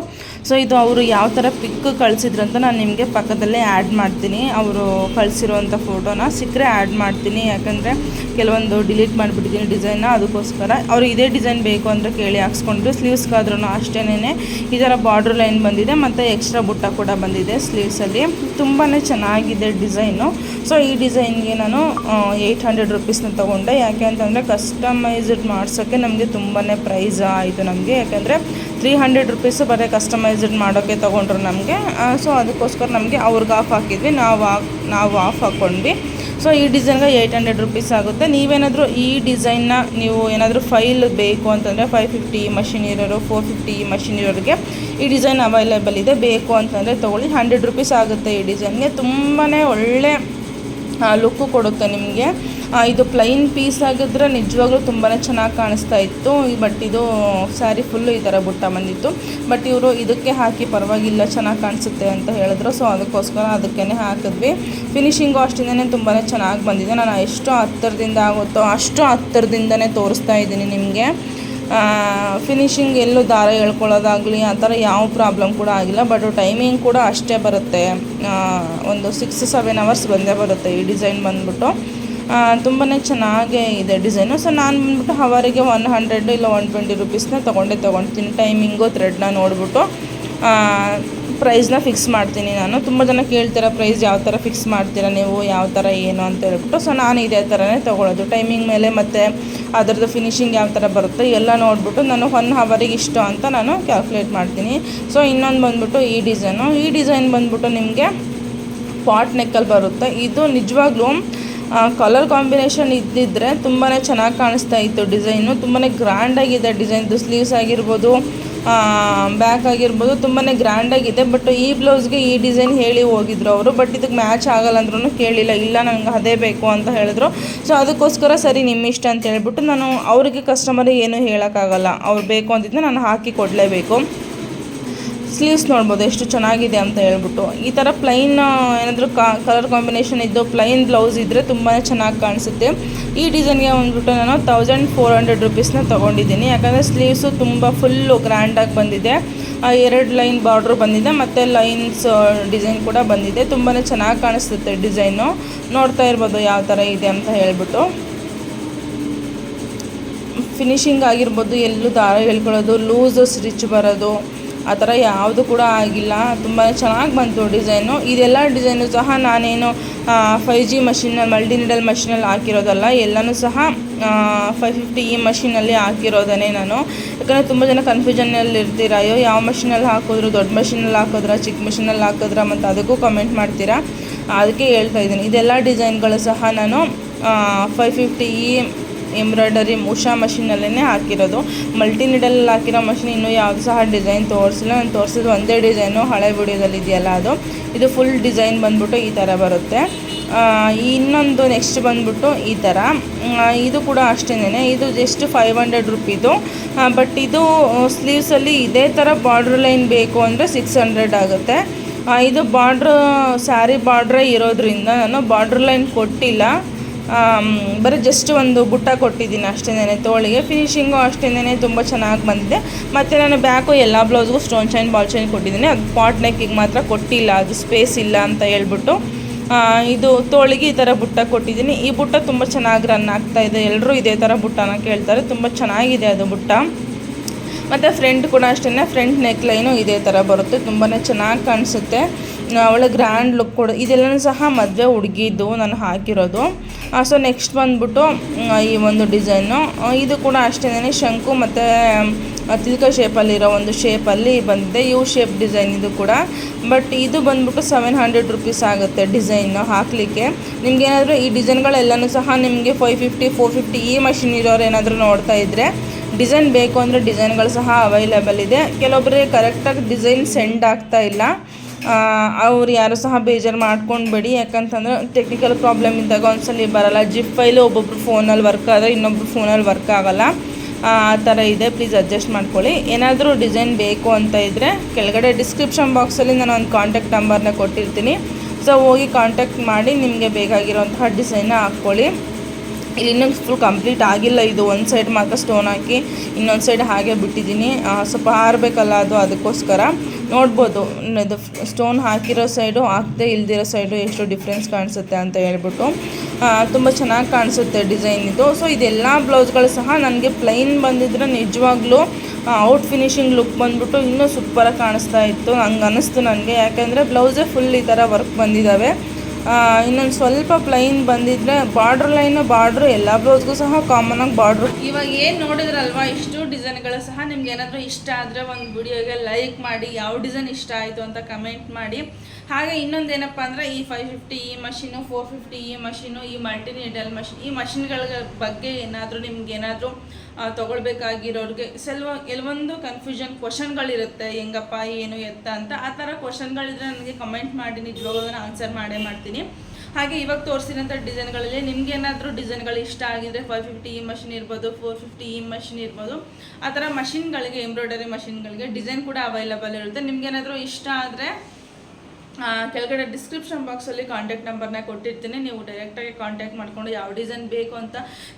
ಸೊ ಇದು ಅವರು ಯಾವ ಥರ ಪಿಕ್ ಕಳಿಸಿದ್ರಂತ ನಾನು ನಿಮಗೆ ಪಕ್ಕದಲ್ಲೇ ಆ್ಯಡ್ ಮಾಡ್ತೀನಿ. ಅವರು ಕಳಿಸಿರುವಂಥ ಫೋಟೋನ ಸಿಕ್ಕರೆ ಆ್ಯಡ್ ಮಾಡ್ತೀನಿ. ಯಾಕಂದರೆ ಕೆಲವೊಂದು ಡಿಲೀಟ್ ಮಾಡಿಬಿಟ್ಟಿದ್ದೀನಿ ಡಿಸೈನ್ನ ಅದಕ್ಕೋಸ್ಕರ. ಅವರು ಇದೇ ಡಿಸೈನ್ ಬೇಕು ಅಂದರೆ ಕೇಳಿ ಹಾಕ್ಸ್ಕೊಂಡ್ರು. ಸ್ಲೀವ್ಸ್ಗಾದ್ರೂ ಅಷ್ಟೇನೆ ಈ ಥರ ಬಾರ್ಡ್ರ್ ಲೈನ್ ಬಂದಿದೆ, ಮತ್ತು ಎಕ್ಸ್ಟ್ರಾ ಬುಟ್ಟ ಕೂಡ ಬಂದಿದೆ ಸ್ಲೀವ್ಸಲ್ಲಿ ತುಂಬಾ ಚೆನ್ನಾಗಿದೆ ಡಿಸೈನು ಸೊ ಈ ಡಿಸೈನ್ಗೆ ನಾನು ಏಯ್ಟ್ ಹಂಡ್ರೆಡ್ ರುಪೀಸ್ನ ತೊಗೊಂಡೆ. ಯಾಕೆ ಅಂತಂದರೆ ಕಸ್ಟಮೈಸ್ಡ್ ಮಾಡ್ಸೋಕ್ಕೆ ನಮಗೆ ತುಂಬಾ ಪ್ರೈಸ್ ಆಯಿತು ನಮಗೆ. ಯಾಕೆಂದರೆ ತ್ರೀ ಹಂಡ್ರೆಡ್ ರುಪೀಸು ಬರೀ ಕಸ್ಟಮೈಸ್ಡ್ ಮಾಡೋಕ್ಕೆ ತೊಗೊಂಡ್ರು ನಮಗೆ. ಸೊ ಅದಕ್ಕೋಸ್ಕರ ನಮಗೆ ಅವ್ರಿಗೆ ಆಫ್ ಹಾಕಿದ್ವಿ. ನಾವು ಆಫ್ ನಾವು ಆಫ್ ಹಾಕ್ಕೊಂಡ್ವಿ ಸೊ ಈ ಡಿಸೈನ್ಗೆ ಏಯ್ಟ್ ಹಂಡ್ರೆಡ್ ರುಪೀಸ್ ಆಗುತ್ತೆ. ನೀವೇನಾದರೂ ಈ ಡಿಸೈನ್ನ ನೀವು ಏನಾದರೂ ಫೈಲ್ ಬೇಕು ಅಂತಂದರೆ ಫೈವ್ ಫಿಫ್ಟಿ ಮಷಿನ್ ಇರೋರು ಫೋರ್ ಫಿಫ್ಟಿ ಮಷಿನ್ ಇರೋರಿಗೆ ಈ ಡಿಸೈನ್ ಅವೈಲೇಬಲ್ ಇದೆ. ಬೇಕು ಅಂತಂದರೆ ತೊಗೊಳ್ಳಿ. ಹಂಡ್ರೆಡ್ ರುಪೀಸ್ ಆಗುತ್ತೆ ಈ ಡಿಸೈನ್ಗೆ ತುಂಬಾ ಒಳ್ಳೆ ಲುಕ್ಕು ಕೊಡುತ್ತೆ ನಿಮಗೆ. ಇದು ಪ್ಲೈನ್ ಪೀಸ್ ಆಗಿದ್ರೆ ನಿಜವಾಗ್ಲೂ ತುಂಬಾ ಚೆನ್ನಾಗಿ ಕಾಣಿಸ್ತಾ ಇತ್ತು. ಬಟ್ ಇದು ಸ್ಯಾರಿ ಫುಲ್ಲು ಈ ಥರ ಬುಟ್ಟ ಬಂದಿತ್ತು. ಬಟ್ ಇವರು ಇದಕ್ಕೆ ಹಾಕಿ ಪರವಾಗಿಲ್ಲ, ಚೆನ್ನಾಗಿ ಕಾಣಿಸುತ್ತೆ ಅಂತ ಹೇಳಿದ್ರು. ಸೊ ಅದಕ್ಕೋಸ್ಕರ ಅದಕ್ಕೇ ಹಾಕಿದ್ವಿ. ಫಿನಿಷಿಂಗು ಅಷ್ಟಿಂದನೇ ತುಂಬಾ ಚೆನ್ನಾಗಿ ಬಂದಿದೆ. ನಾನು ಎಷ್ಟು ಹತ್ತಿರದಿಂದ ಆಗುತ್ತೋ ಅಷ್ಟು ಹತ್ತಿರದಿಂದನೇ ತೋರಿಸ್ತಾ ಇದ್ದೀನಿ ನಿಮಗೆ. ಫಿನಿಶಿಂಗ್ ಎಲ್ಲೂ ದಾರ ಎಳ್ಕೊಳ್ಳೋದಾಗಲಿ ಆ ಥರ ಯಾವ ಪ್ರಾಬ್ಲಮ್ ಕೂಡ ಆಗಿಲ್ಲ. ಬಟ್ ಟೈಮಿಂಗ್ ಕೂಡ ಅಷ್ಟೇ ಬರುತ್ತೆ. ಒಂದು ಸಿಕ್ಸ್ ಸೆವೆನ್ ಅವರ್ಸ್ ಬಂದೇ ಬರುತ್ತೆ ಈ ಡಿಸೈನ್ ಬಂದ್ಬಿಟ್ಟು. ತುಂಬಾ ಚೆನ್ನಾಗೇ ಇದೆ ಡಿಸೈನು ಸೊ ನಾನು ಬಂದ್ಬಿಟ್ಟು ಅವರಿಗೆ ಒನ್ ಹಂಡ್ರೆಡ್ ಇಲ್ಲ ಒನ್ ಟ್ವೆಂಟಿ ರುಪೀಸ್ನ ತೊಗೊಂಡೇ ತೊಗೊಳ್ತೀನಿ ಟೈಮಿಂಗು ಥ್ರೆಡ್ನ ನೋಡಿಬಿಟ್ಟು ಪ್ರೈಸ್ನ ಫಿಕ್ಸ್ ಮಾಡ್ತೀನಿ ನಾನು. ತುಂಬ ಜನ ಕೇಳ್ತೀರ ಪ್ರೈಸ್ ಯಾವ ಥರ ಫಿಕ್ಸ್ ಮಾಡ್ತೀರಾ ನೀವು, ಯಾವ ಥರ ಏನು ಅಂತ ಹೇಳ್ಬಿಟ್ಟು. ಸೊ ನಾನು ಇದೇ ಥರನೇ ತೊಗೊಳೋದು. ಟೈಮಿಂಗ್ ಮೇಲೆ ಮತ್ತು ಅದರದ್ದು ಫಿನಿಶಿಂಗ್ ಯಾವ ಥರ ಬರುತ್ತೆ ಎಲ್ಲ ನೋಡಿಬಿಟ್ಟು ನಾನು ಒನ್ ಹವರಿಗೆ ಇಷ್ಟು ಅಂತ ನಾನು ಕ್ಯಾಲ್ಕುಲೇಟ್ ಮಾಡ್ತೀನಿ. ಸೊ ಇನ್ನೊಂದು ಬಂದ್ಬಿಟ್ಟು ಈ ಡಿಸೈನು ಈ ಡಿಸೈನ್ ಬಂದ್ಬಿಟ್ಟು ನಿಮಗೆ ಪಾಟ್ ನೆಕ್ಕಲ್ಲಿ ಬರುತ್ತೆ. ಇದು ನಿಜವಾಗ್ಲೂ ಕಲರ್ ಕಾಂಬಿನೇಷನ್ ಇದ್ದಿದ್ದರೆ ತುಂಬಾ ಚೆನ್ನಾಗಿ ಕಾಣಿಸ್ತಾ ಇತ್ತು ಡಿಸೈನು ತುಂಬಾ ಗ್ರ್ಯಾಂಡಾಗಿದೆ ಡಿಸೈನ್ದು ಸ್ಲೀವ್ಸ್ ಆಗಿರ್ಬೋದು ಬ್ಯಾಕ್ ಆಗಿರ್ಬೋದು ತುಂಬಾ ಗ್ರ್ಯಾಂಡಾಗಿದೆ ಬಟ್ ಈ ಬ್ಲೌಸ್ಗೆ ಈ ಡಿಸೈನ್ ಹೇಳಿ ಹೋಗಿದ್ರು ಅವರು. ಬಟ್ ಇದಕ್ಕೆ ಮ್ಯಾಚ್ ಆಗಲ್ಲ ಅಂದ್ರೂ ಕೇಳಿಲ್ಲ. ಇಲ್ಲ ನನಗೆ ಅದೇ ಬೇಕು ಅಂತ ಹೇಳಿದ್ರು. ಸೊ ಅದಕ್ಕೋಸ್ಕರ ಸರಿ ನಿಮ್ಮ ಇಷ್ಟ ಅಂತ ಹೇಳ್ಬಿಟ್ಟು ನಾನು ಅವರಿಗೆ ಕಸ್ಟಮರಿಗೆ ಏನು ಹೇಳೋಕ್ಕಾಗಲ್ಲ. ಅವ್ರು ಬೇಕು ಅಂತಿದ್ರೆ ನಾನು ಹಾಕಿ ಕೊಡಲೇಬೇಕು. ಸ್ಲೀವ್ಸ್ ನೋಡ್ಬೋದು, ಎಷ್ಟು ಚೆನ್ನಾಗಿದೆ ಅಂತ ಹೇಳ್ಬಿಟ್ಟು. ಈ ಥರ ಪ್ಲೈನ್ ಏನಾದರೂ ಕಲರ್ ಕಾಂಬಿನೇಷನ್ ಇದ್ದು ಪ್ಲೈನ್ ಬ್ಲೌಸ್ ಇದ್ದರೆ ತುಂಬಾ ಚೆನ್ನಾಗಿ ಕಾಣಿಸುತ್ತೆ. ಈ ಡಿಸೈನ್ಗೆ ಬಂದ್ಬಿಟ್ಟು ನಾನು ತೌಸಂಡ್ ಫೋರ್ ಹಂಡ್ರೆಡ್ ರುಪೀಸ್ನ ತೊಗೊಂಡಿದ್ದೀನಿ. ಯಾಕಂದರೆ ಸ್ಲೀವ್ಸು ತುಂಬ ಫುಲ್ಲು ಗ್ರ್ಯಾಂಡಾಗಿ ಬಂದಿದೆ. ಎರಡು ಲೈನ್ ಬಾರ್ಡ್ರು ಬಂದಿದೆ, ಮತ್ತು ಲೈನ್ಸ್ ಡಿಸೈನ್ ಕೂಡ ಬಂದಿದೆ. ತುಂಬಾ ಚೆನ್ನಾಗಿ ಕಾಣಿಸುತ್ತೆ ಡಿಸೈನು ನೋಡ್ತಾ ಇರ್ಬೋದು ಯಾವ ಥರ ಇದೆ ಅಂತ ಹೇಳ್ಬಿಟ್ಟು. ಫಿನಿಶಿಂಗ್ ಆಗಿರ್ಬೋದು, ಎಲ್ಲೂ ದಾರ ಹೇಳ್ಕೊಳ್ಳೋದು ಲೂಸು ಸ್ಟಿಚ್ ಬರೋದು ಆ ಥರ ಯಾವುದು ಕೂಡ ಆಗಿಲ್ಲ. ತುಂಬ ಚೆನ್ನಾಗಿ ಬಂತು ಡಿಸೈನು. ಇದೆಲ್ಲ ಡಿಸೈನು ಸಹ ನಾನೇನು ಫೈವ್ ಜಿ ಮಷಿನಲ್ಲಿ ಮಲ್ಟಿ ನಿಡಲ್ ಮಷಿನಲ್ಲಿ ಹಾಕಿರೋದಲ್ಲ, ಎಲ್ಲನೂ ಸಹ ಫೈವ್ ಫಿಫ್ಟಿ ಈ ಮಷಿನಲ್ಲಿ ಹಾಕಿರೋದನ್ನೇ ನಾನು. ಯಾಕಂದರೆ ತುಂಬ ಜನ ಕನ್ಫ್ಯೂಷನಲ್ಲಿ ಇರ್ತೀರ, ಅಯ್ಯೋ, ಯಾವ ಮಷಿನಲ್ಲಿ ಹಾಕಿದ್ರು, ದೊಡ್ಡ ಮಷಿನಲ್ಲಿ ಹಾಕಿದ್ರಾ, ಚಿಕ್ಕ ಮಷಿನಲ್ಲಿ ಹಾಕಿದ್ರಾ ಮತ್ತು ಅದಕ್ಕೂ ಕಮೆಂಟ್ ಮಾಡ್ತೀರಾ? ಅದಕ್ಕೆ ಹೇಳ್ತಾ ಇದ್ದೀನಿ. ಇದೆಲ್ಲ ಡಿಸೈನ್ಗಳು ಸಹ ನಾನು ಫೈವ್ ಫಿಫ್ಟಿ ಈ ಎಂಬ್ರಾಯ್ಡರಿ ಉಷಾ ಮಷಿನಲ್ಲೇ ಹಾಕಿರೋದು. ಮಲ್ಟಿ ನೀಡಲ್ ಹಾಕಿರೋ ಮಷಿನ್ ಇನ್ನೂ ಯಾವುದು ಸಹ ಡಿಸೈನ್ ತೋರಿಸಿಲ್ಲ. ನಾನು ತೋರಿಸಿದ್ದು ಒಂದೇ ಡಿಸೈನು ಹಳೆ ವಿಡಿಯೋದಲ್ಲಿ ಇದೆಯಲ್ಲ ಅದು. ಇದು ಫುಲ್ ಡಿಸೈನ್ ಬಂದ್ಬಿಟ್ಟು ಈ ಥರ ಬರುತ್ತೆ. ಇನ್ನೊಂದು ನೆಕ್ಸ್ಟ್ ಬಂದ್ಬಿಟ್ಟು ಈ ಥರ ಇದು ಕೂಡ ಅಷ್ಟೇನೆ ಇದು ಜಸ್ಟ್ ಫೈವ್ ಹಂಡ್ರೆಡ್ ರುಪೀದು ಬಟ್ ಇದು ಸ್ಲೀವ್ಸಲ್ಲಿ ಇದೇ ಥರ ಬಾರ್ಡ್ರ್ ಲೈನ್ ಬೇಕು ಅಂದರೆ ಸಿಕ್ಸ್ ಹಂಡ್ರೆಡ್ ಆಗುತ್ತೆ. ಇದು ಬಾರ್ಡ್ರ್ ಸ್ಯಾರಿ ಬಾರ್ಡ್ರೇ ಇರೋದ್ರಿಂದ ನಾನು ಬಾರ್ಡ್ರ್ ಲೈನ್ ಕೊಟ್ಟಿಲ್ಲ. ಬರೀ ಜಸ್ಟ್ ಒಂದು ಬುಟ್ಟ ಕೊಟ್ಟಿದ್ದೀನಿ ಅಷ್ಟೇನೆ ತೋಳಿಗೆ. ಫಿನಿಷಿಂಗು ಅಷ್ಟೇನೆ ತುಂಬ ಚೆನ್ನಾಗಿ ಬಂದಿದೆ. ಮತ್ತು ನಾನು ಬ್ಯಾಕು ಎಲ್ಲ ಬ್ಲೌಸ್ಗೂ ಸ್ಟೋನ್ ಚೈನ್ ಬಾಲ್ ಚೈನ್ ಕೊಟ್ಟಿದ್ದೀನಿ. ಅದು ಪಾಟ್ ನೆಕ್ಕಿಗೆ ಮಾತ್ರ ಕೊಟ್ಟಿಲ್ಲ, ಅದು ಸ್ಪೇಸ್ ಇಲ್ಲ ಅಂತ ಹೇಳ್ಬಿಟ್ಟು. ಇದು ತೋಳಿಗೆ ಈ ಥರ ಬುಟ್ಟ ಕೊಟ್ಟಿದ್ದೀನಿ. ಈ ಬುಟ್ಟ ತುಂಬ ಚೆನ್ನಾಗಿ ರನ್ ಆಗ್ತಾ ಇದೆ. ಎಲ್ಲರೂ ಇದೇ ಥರ ಬುಟ್ಟನ ಕೇಳ್ತಾರೆ. ತುಂಬ ಚೆನ್ನಾಗಿದೆ ಅದು ಬುಟ್ಟ. ಮತ್ತು ಫ್ರಂಟ್ ಕೂಡ ಅಷ್ಟೇ ಫ್ರಂಟ್ ನೆಕ್ ಲೈನು ಇದೇ ಥರ ಬರುತ್ತೆ. ತುಂಬಾ ಚೆನ್ನಾಗಿ ಕಾಣಿಸುತ್ತೆ. ಅವಳ ಗ್ರ್ಯಾಂಡ್ ಲುಕ್ ಕೂಡ ಇದೆಲ್ಲನೂ ಸಹ ಮದುವೆ ಹುಡುಗಿದ್ದು ನಾನು ಹಾಕಿರೋದು. ಸೊ ನೆಕ್ಸ್ಟ್ ಬಂದ್ಬಿಟ್ಟು ಈ ಒಂದು ಡಿಸೈನು ಇದು ಕೂಡ ಅಷ್ಟೇ ಶಂಕು ಮತ್ತು ತಿಲ್ಕ ಶೇಪಲ್ಲಿರೋ ಒಂದು ಶೇಪಲ್ಲಿ ಬಂದಿದೆ. ಯು ಶೇಪ್ ಡಿಸೈನ್ ಇದು ಕೂಡ. ಬಟ್ ಇದು ಬಂದ್ಬಿಟ್ಟು ಸೆವೆನ್ ಹಂಡ್ರೆಡ್ ರುಪೀಸ್ ಆಗುತ್ತೆ ಡಿಸೈನ್ ಹಾಕಲಿಕ್ಕೆ. ನಿಮ್ಗೆ ಏನಾದರೂ ಈ ಡಿಸೈನ್ಗಳೆಲ್ಲನೂ ಸಹ ನಿಮಗೆ ಫೈವ್ ಫಿಫ್ಟಿ ಫೋರ್ ಫಿಫ್ಟಿ ಈ ಮಷಿನ್ ಇರೋರು ಏನಾದರೂ ನೋಡ್ತಾ ಇದ್ದರೆ ಡಿಸೈನ್ ಬೇಕು ಅಂದರೆ ಡಿಸೈನ್ಗಳು ಸಹ ಅವೈಲೇಬಲ್ ಇದೆ. ಕೆಲವೊಬ್ಬರಿಗೆ ಕರೆಕ್ಟಾಗಿ ಡಿಸೈನ್ ಸೆಂಡ್ ಆಗ್ತಾ ಇಲ್ಲ. ಅವ್ರು ಯಾರು ಸಹ ಬೇಜಾರು ಮಾಡ್ಕೊಂಡ್ಬೇಡಿ. ಯಾಕಂತಂದ್ರೆ ಟೆಕ್ನಿಕಲ್ ಪ್ರಾಬ್ಲಮ್ ಇದ್ದಾಗ ಒಂದ್ಸಲ ಬರಲ್ಲ. ಜಿಪ್ ಫೈಲು ಒಬ್ಬೊಬ್ರು ಫೋನಲ್ಲಿ ವರ್ಕ್ ಆದರೆ ಇನ್ನೊಬ್ರು ಫೋನಲ್ಲಿ ವರ್ಕ್ ಆಗಲ್ಲ. ಆ ಥರ ಇದೆ. ಪ್ಲೀಸ್ ಅಡ್ಜಸ್ಟ್ ಮಾಡ್ಕೊಳ್ಳಿ. ಏನಾದರೂ ಡಿಸೈನ್ ಬೇಕು ಅಂತ ಇದ್ದರೆ ಕೆಳಗಡೆ ಡಿಸ್ಕ್ರಿಪ್ಷನ್ ಬಾಕ್ಸಲ್ಲಿ ನಾನು ಒಂದು ಕಾಂಟ್ಯಾಕ್ಟ್ ನಂಬರ್ನ ಕೊಟ್ಟಿರ್ತೀನಿ. ಸೊ ಹೋಗಿ ಕಾಂಟ್ಯಾಕ್ಟ್ ಮಾಡಿ ನಿಮಗೆ ಬೇಕಾಗಿರೋಂತಹ ಡಿಸೈನ್ನ ಹಾಕ್ಕೊಳ್ಳಿ. ಇಲ್ಲಿ ಇನ್ನೂ ಫುಲ್ ಕಂಪ್ಲೀಟ್ ಆಗಿಲ್ಲ. ಇದು ಒಂದು ಸೈಡ್ ಮಾತ್ರ ಸ್ಟೋನ್ ಹಾಕಿ, ಇನ್ನೊಂದು ಸೈಡ್ ಹಾಗೆ ಬಿಟ್ಟಿದ್ದೀನಿ. ಸ್ವಲ್ಪ ಹಾರಬೇಕಲ್ಲ ಅದು, ಅದಕ್ಕೋಸ್ಕರ. ನೋಡ್ಬೋದು, ಇದು ಸ್ಟೋನ್ ಹಾಕಿರೋ ಸೈಡು ಹಾಕದೆ ಇಲ್ದಿರೋ ಸೈಡು ಎಷ್ಟು ಡಿಫ್ರೆನ್ಸ್ ಕಾಣಿಸುತ್ತೆ ಅಂತ ಹೇಳ್ಬಿಟ್ಟು. ತುಂಬ ಚೆನ್ನಾಗಿ ಕಾಣಿಸುತ್ತೆ ಡಿಸೈನ್ ಇದು. ಸೊ ಇದೆಲ್ಲ ಬ್ಲೌಸ್ಗಳು ಸಹ ನನಗೆ ಪ್ಲೈನ್ ಬಂದಿದ್ರೆ ನಿಜವಾಗ್ಲೂ ಔಟ್ ಫಿನಿಶಿಂಗ್ ಲುಕ್ ಬಂದ್ಬಿಟ್ಟು ಇನ್ನೂ ಸೂಪರಾಗಿ ಕಾಣಿಸ್ತಾ ಇತ್ತು. ಹಂಗೆ ಅನ್ನಿಸ್ತು ನನಗೆ. ಯಾಕೆಂದರೆ ಬ್ಲೌಸೇ ಫುಲ್ ಈ ಥರ ವರ್ಕ್ ಬಂದಿದ್ದಾವೆ ಇನ್ನೊಂದು ಸ್ವಲ್ಪ ಪ್ಲೈನ್ ಬಂದಿದ್ರೆ ಬಾರ್ಡ್ರ್ ಲೈನ್ ಬಾರ್ಡ್ರು ಎಲ್ಲ ಬ್ಲೌಸ್ಗೂ ಸಹ ಕಾಮನ್ ಆಗಿ ಬಾರ್ಡ್ರು ಇವಾಗ ಏನು ನೋಡಿದ್ರಲ್ವಾ, ಇಷ್ಟು ಡಿಸೈನ್ಗಳು ಸಹ ನಿಮ್ಗೆ ಏನಾದರೂ ಇಷ್ಟ ಆದರೆ ಒಂದು ವಿಡಿಯೋಗೆ ಲೈಕ್ ಮಾಡಿ, ಯಾವ ಡಿಸೈನ್ ಇಷ್ಟ ಆಯಿತು ಅಂತ ಕಮೆಂಟ್ ಮಾಡಿ. ಹಾಗೆ ಇನ್ನೊಂದು ಏನಪ್ಪ ಅಂದರೆ ಈ ಫೈವ್ ಫಿಫ್ಟಿ ಈ ಮಷೀನು ಫೋರ್ ಫಿಫ್ಟಿ ಈ ಮಷಿನು ಈ ಮಲ್ಟಿ ನೀಡಲ್ ಮಷಿನ್ ಈ ಮಷಿನ್ಗಳ ಬಗ್ಗೆ ಏನಾದರೂ ನಿಮ್ಗೆ ಏನಾದರೂ ತೊಗೊಳ್ಬೇಕಾಗಿರೋರಿಗೆ ಸೆಲ್ವ, ಕೆಲವೊಂದು ಕನ್ಫ್ಯೂಷನ್ ಕ್ವಶನ್ಗಳಿರುತ್ತೆ ಹೆಂಗಪ್ಪ, ಏನು, ಎತ್ತ ಅಂತ. ಆ ಥರ ಕ್ವಶನ್ಗಳಿದ್ರೆ ನನಗೆ ಕಮೆಂಟ್ ಮಾಡಿ, ನಿಜವಾಗ್ಲೂ ನಾನು ಆನ್ಸರ್ ಮಾಡೇ ಮಾಡ್ತೀನಿ. ಹಾಗೆ ಇವಾಗ ತೋರಿಸಿರೋಂಥ ಡಿಸೈನ್ಗಳಲ್ಲಿ ನಿಮ್ಗೆ ಏನಾದರೂ ಡಿಸೈನ್ಗಳು ಇಷ್ಟ ಆಗಿದ್ರೆ ಫೈವ್ ಫಿಫ್ಟಿ ಈ ಮಷಿನ್ ಇರ್ಬೋದು ಫೋರ್ ಫಿಫ್ಟಿ ಈ ಮಷಿನ್ ಇರ್ಬೋದು, ಆ ಥರ ಮಷಿನ್ಗಳಿಗೆ ಎಂಬ್ರಾಯ್ಡರಿ ಮಷಿನ್ಗಳಿಗೆ ಡಿಸೈನ್ ಕೂಡ ಅವೈಲಬಲ್ ಇರುತ್ತೆ. ನಿಮ್ಗೆ ಏನಾದರೂ ಇಷ್ಟ ಆದರೆ ಕೆಳಗಡೆ ಡಿಸ್ಕ್ರಿಪ್ಷನ್ ಬಾಕ್ಸಲ್ಲಿ ಕಾಂಟ್ಯಾಕ್ಟ್ ನಂಬರ್ನ ಕೊಟ್ಟಿರ್ತೀನಿ. ನೀವು ಡೈರೆಕ್ಟಾಗಿ ಕಾಂಟ್ಯಾಕ್ಟ್ ಮಾಡಿಕೊಂಡು ಯಾವ ಡಿಸೈನ್ ಬೇಕು ಅಂತ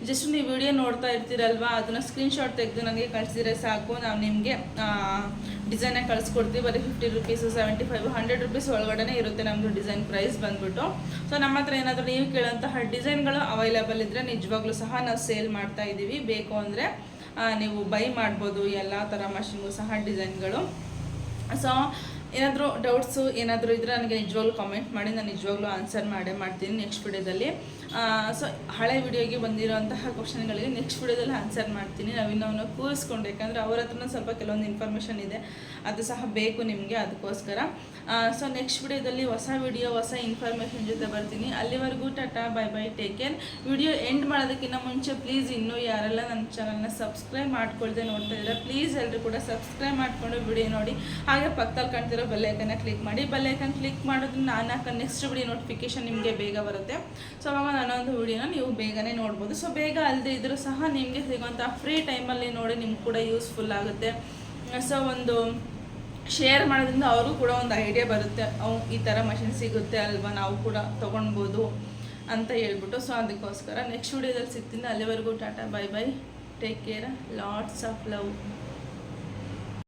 ಜಸ್ಟ್ ನೀವು ವಿಡಿಯೋ ನೋಡ್ತಾ ಇರ್ತೀರಲ್ವಾ, ಅದನ್ನು ಸ್ಕ್ರೀನ್ಶಾಟ್ ತೆಗೆದು ನನಗೆ ಕಳಿಸಿದ್ರೆ ಸಾಕು. ನಾವು ನಿಮಗೆ ಡಿಸೈನ ಕಳಿಸ್ಕೊಡ್ತೀವಿ. ಬರೀ fifty rupees seventy five hundred rupees ಒಳಗಡೆ ಇರುತ್ತೆ ನಮ್ಮದು ಡಿಸೈನ್ ಪ್ರೈಸ್ ಬಂದ್ಬಿಟ್ಟು. ಸೊ ನಮ್ಮ ಹತ್ರ ಏನಾದರೂ ನೀವು ಕೇಳೋಂತಹ ಡಿಸೈನ್ಗಳು ಅವೈಲೇಬಲ್ ಇದ್ದರೆ ನಿಜವಾಗ್ಲೂ ಸಹ ನಾವು ಸೇಲ್ ಮಾಡ್ತಾ ಇದ್ದೀವಿ ಬೇಕು ಅಂದರೆ ನೀವು ಬೈ ಮಾಡ್ಬೋದು. ಎಲ್ಲ ಥರ ಮಷಿನ್ಗೂ ಸಹ ಡಿಸೈನ್ಗಳು ಸೊ ಏನಾದರೂ ಡೌಟ್ಸು ಏನಾದರೂ ಇದ್ದರೆ ನನಗೆ ನಿಜವಾಗ್ಲೂ ಕಾಮೆಂಟ್ ಮಾಡಿ, ನಾನು ನಿಜವಾಗ್ಲೂ ಆನ್ಸರ್ ಮಾಡೇ, ಮಾಡ್ತೀನಿ ನೆಕ್ಸ್ಟ್ ವಿಡಿಯೋದಲ್ಲಿ ಸೊ ಹಳೆ ವಿಡಿಯೋಗೆ ಬಂದಿರೋಂತಹ ಕ್ವಶನ್ಗಳಿಗೆ ನೆಕ್ಸ್ಟ್ ವಿಡಿಯೋದಲ್ಲಿ ಆನ್ಸರ್ ಮಾಡ್ತೀನಿ. ನಾವಿನ್ನವನ್ನ ಕೂರಿಸ್ಕೊಂಡು, ಯಾಕಂದರೆ ಅವ್ರ ಹತ್ರನೂ ಸ್ವಲ್ಪ ಕೆಲವೊಂದು ಇನ್ಫಾರ್ಮೇಷನ್ ಇದೆ. ಅದು ಸಹ ಬೇಕು ನಿಮಗೆ ಅದಕ್ಕೋಸ್ಕರ. ಸೊ ನೆಕ್ಸ್ಟ್ ವಿಡಿಯೋದಲ್ಲಿ ಹೊಸ ವಿಡಿಯೋ, ಹೊಸ ಇನ್ಫಾರ್ಮೇಷನ್ ಜೊತೆ ಬರ್ತೀನಿ. ಅಲ್ಲಿವರೆಗೂ tata bye bye take care video end ಮಾಡೋದಕ್ಕಿಂತ ಮುಂಚೆ ಪ್ಲೀಸ್ ಇನ್ನೂ ಯಾರೆಲ್ಲ ನನ್ನ ಚಾನಲ್ನ ಸಬ್ಸ್ಕ್ರೈಬ್ ಮಾಡ್ಕೊಳ್ದೆ ನೋಡ್ತಾ ಇದ್ದಾರೆ ಪ್ಲೀಸ್ ಎಲ್ಲರೂ ಕೂಡ ಸಬ್ಸ್ಕ್ರೈಬ್ ಮಾಡಿಕೊಂಡು ವಿಡಿಯೋ ನೋಡಿ. ಹಾಗೆ ಪಕ್ಕದಲ್ಲಿ ಕಾಣ್ತಿರೋ ಬೆಲ್ಲೈಕನ್ನ ಕ್ಲಿಕ್ ಮಾಡಿ. ಬೆಲ್ಲೈಕನ್ ಕ್ಲಿಕ್ ಮಾಡೋದ್ರಿಂದ ನಾನು ಹಾಕೋ ನೆಕ್ಸ್ಟ್ ವಿಡಿಯೋ ನೋಟಿಫಿಕೇಶನ್ ನಿಮಗೆ ಬೇಗ ಬರುತ್ತೆ. ಸೊ ಅವಾಗ ನನ್ನೊಂದು ವಿಡಿಯೋನ ನೀವು ಬೇಗನೆ ನೋಡ್ಬೋದು. ಸೊ ಬೇಗ ಅಲ್ಲದೆ ಇದ್ರೂ ಸಹ ನಿಮಗೆ ಸಿಗುವಂಥ ಫ್ರೀ ಟೈಮಲ್ಲಿ ನೋಡಿ ನಿಮ್ಗೆ ಕೂಡ ಯೂಸ್ಫುಲ್ ಆಗುತ್ತೆ. ಸೊ ಒಂದು ಶೇರ್ ಮಾಡೋದ್ರಿಂದ ಅವ್ರಿಗೂ ಕೂಡ ಒಂದು ಐಡಿಯಾ ಬರುತ್ತೆ. ಅವು ಈ ಥರ ಮಷಿನ್ ಸಿಗುತ್ತೆ ಅಲ್ವಾ, ನಾವು ಕೂಡ ತೊಗೊಳ್ಬೋದು ಅಂತ ಹೇಳ್ಬಿಟ್ಟು. ಸೊ ಅದಕ್ಕೋಸ್ಕರ ನೆಕ್ಸ್ಟ್ ವಿಡಿಯೋದಲ್ಲಿ ಸಿಗ್ತೀನಿ. ಅಲ್ಲಿವರೆಗೂ tata bye bye take care lots of love